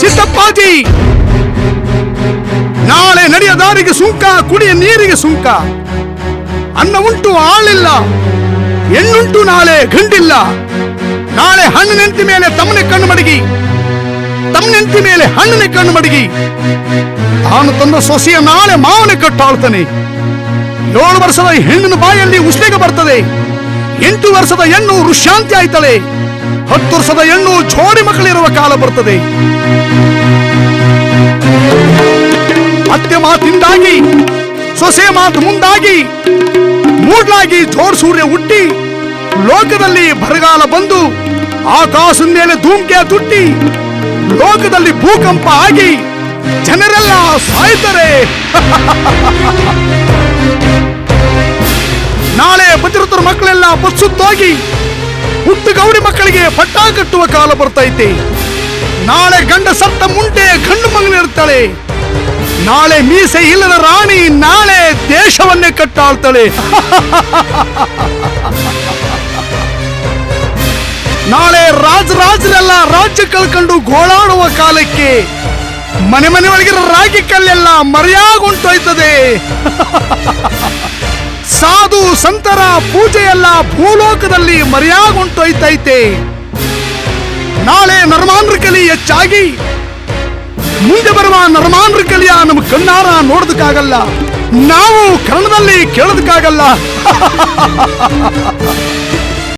ಸಿದ್ದಪ್ಪಾಜಿ ನಾಳೆ ನಡೆಯ ದಾರಿಗೆ ಸುಂಕ, ಕುಡಿಯ ನೀರಿಗೆ ಸುಂಕ. ಅನ್ನ ಉಂಟು ಆಳಿಲ್ಲ ಹೆಣ್ಣುಂಟು ನಾಳೆ, ಗಂಡಿಲ್ಲ. ನಾಳೆ ಹಣ್ಣಿನೆಂತಿ ಮೇಲೆ ತಮ್ಮನೆ ಕಣ್ಣು ಮಡಗಿ. ತಮ್ಮನೆಂತಿ ಮೇಲೆ ಹಣ್ಣನೆ ಕಣ್ಣು ಮಡಗಿ. ತಾನು ತಂದ ಸೊಸೆಯ ನಾಳೆ ಮಾವನೆ ಕಟ್ಟಾಳ್ತಾನೆ. ಏಳು ವರ್ಷದ ಹೆಣ್ಣಿನ ಬಾಯಲ್ಲಿ ಉಸ್ಲೇಗ ಬರ್ತದೆ. ಎಂಟು ವರ್ಷದ ಹೆಣ್ಣು ಋಷಾಂತಿ ಆಯ್ತಳೆ. ಹತ್ತು ವರ್ಷದ ಹೆಣ್ಣು ಜೋಡಿ ಮಕ್ಕಳಿರುವ ಕಾಲ ಬರ್ತದೆ. ಅತ್ತೆ ಮಾತಿಂದಾಗಿ, ಸೊಸೆ ಮಾತು ಮುಂದಾಗಿ, ಮೂಡ್ಲಾಗಿ ಜೋರ್ ಸೂರ್ಯ ಹುಟ್ಟಿ, ಲೋಕದಲ್ಲಿ ಬರಗಾಲ ಬಂದು, ಆಕಾಶದ ಮೇಲೆ ಧೂಮ್ಕೆ ತುಟ್ಟಿ, ಲೋಕದಲ್ಲಿ ಭೂಕಂಪ ಆಗಿ, ಜನರೆಲ್ಲ ಸಾಯ್ತಾರೆ ನಾಳೆ ಬದಿರುತ್ತರ ಮಕ್ಕಳೆಲ್ಲ ಬಸ್ಸುತ್ತೋಗಿ ಹುಟ್ಟು ಗೌಡಿ ಮಕ್ಕಳಿಗೆ ಪಟ್ಟ ಕಟ್ಟುವ ಕಾಲ ಬರ್ತೈತೆ. ನಾಳೆ ಗಂಡ ಸತ್ತ ಮುಂಟೆ ಗಂಡು ಮಗನಿರ್ತಾಳೆ ನಾಳೆ ಮೀಸೆ ಇಲ್ಲದ ರಾಣಿ ನಾಳೆ ದೇಶವನ್ನೇ ಕಟ್ಟಾಳ್ತಾಳೆ. ನಾಳೆ ರಾಜರಾಜರೆಲ್ಲ ರಾಜ್ಯ ಕಳ್ಕೊಂಡು ಗೋಳಾಡುವ ಕಾಲಕ್ಕೆ ಮನೆ ಮನೆ ಒಳಗಿರೋ ರಾಗಿ ಕಲ್ಲೆಲ್ಲ ಮರೆಯಾಗುಂಟೋಯ್ತದೆ. ಸಾಧು ಸಂತರ ಪೂಜೆಯೆಲ್ಲ ಭೂಲೋಕದಲ್ಲಿ ಮರೆಯಾಗುಂಟೋಯ್ತೈತೆ ನಾಳೆ ನರ್ಮಾಂದ್ರ ಕಲಿ ಹೆಚ್ಚಾಗಿ. ಮುಂದೆ ಬರುವ ನರಮಾಂದ್ರ ಕಲಿಯ ನಮ್ಮ ಕಣ್ಣಾರ ನೋಡೋದಕ್ಕಾಗಲ್ಲ. ನಾವು ಕನ್ನಡದಲ್ಲಿ ಕೇಳೋದಕ್ಕಾಗಲ್ಲ.